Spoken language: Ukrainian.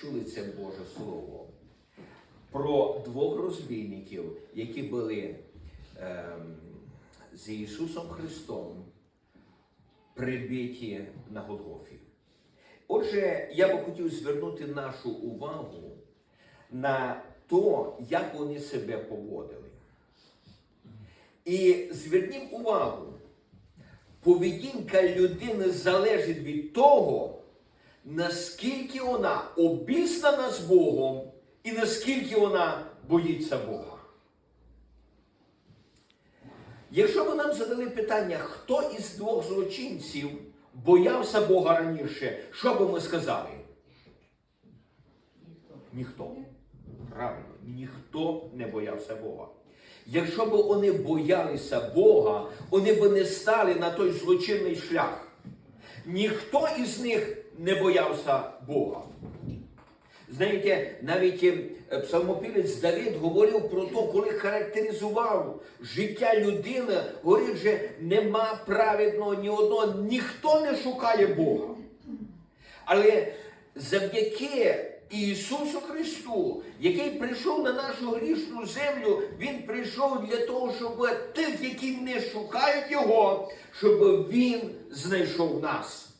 чули це Боже Слово про двох розбійників, які були ем, з Ісусом Христом прибиті на Голгофі. Отже, я би хотів звернути нашу увагу на то, як вони себе поводили. І зверніть увагу, поведінка людини залежить від того, наскільки вона обізнана з Богом і наскільки вона боїться Бога. Якщо б нам задали питання, хто із двох злочинців боявся Бога раніше, що би ми сказали? Ніхто. Правильно, ніхто не боявся Бога. Якщо б вони боялися Бога, вони б не стали на той злочинний шлях. Ніхто із них не боявся Бога. Знаєте, навіть е, псалмопівець Давид говорив про те, коли характеризував життя людини, говорив, що нема праведного ні одного, ніхто не шукає Бога. Але завдяки Ісусу Христу, який прийшов на нашу грішну землю, Він прийшов для того, щоб тих, які не шукають Його, щоб Він знайшов нас.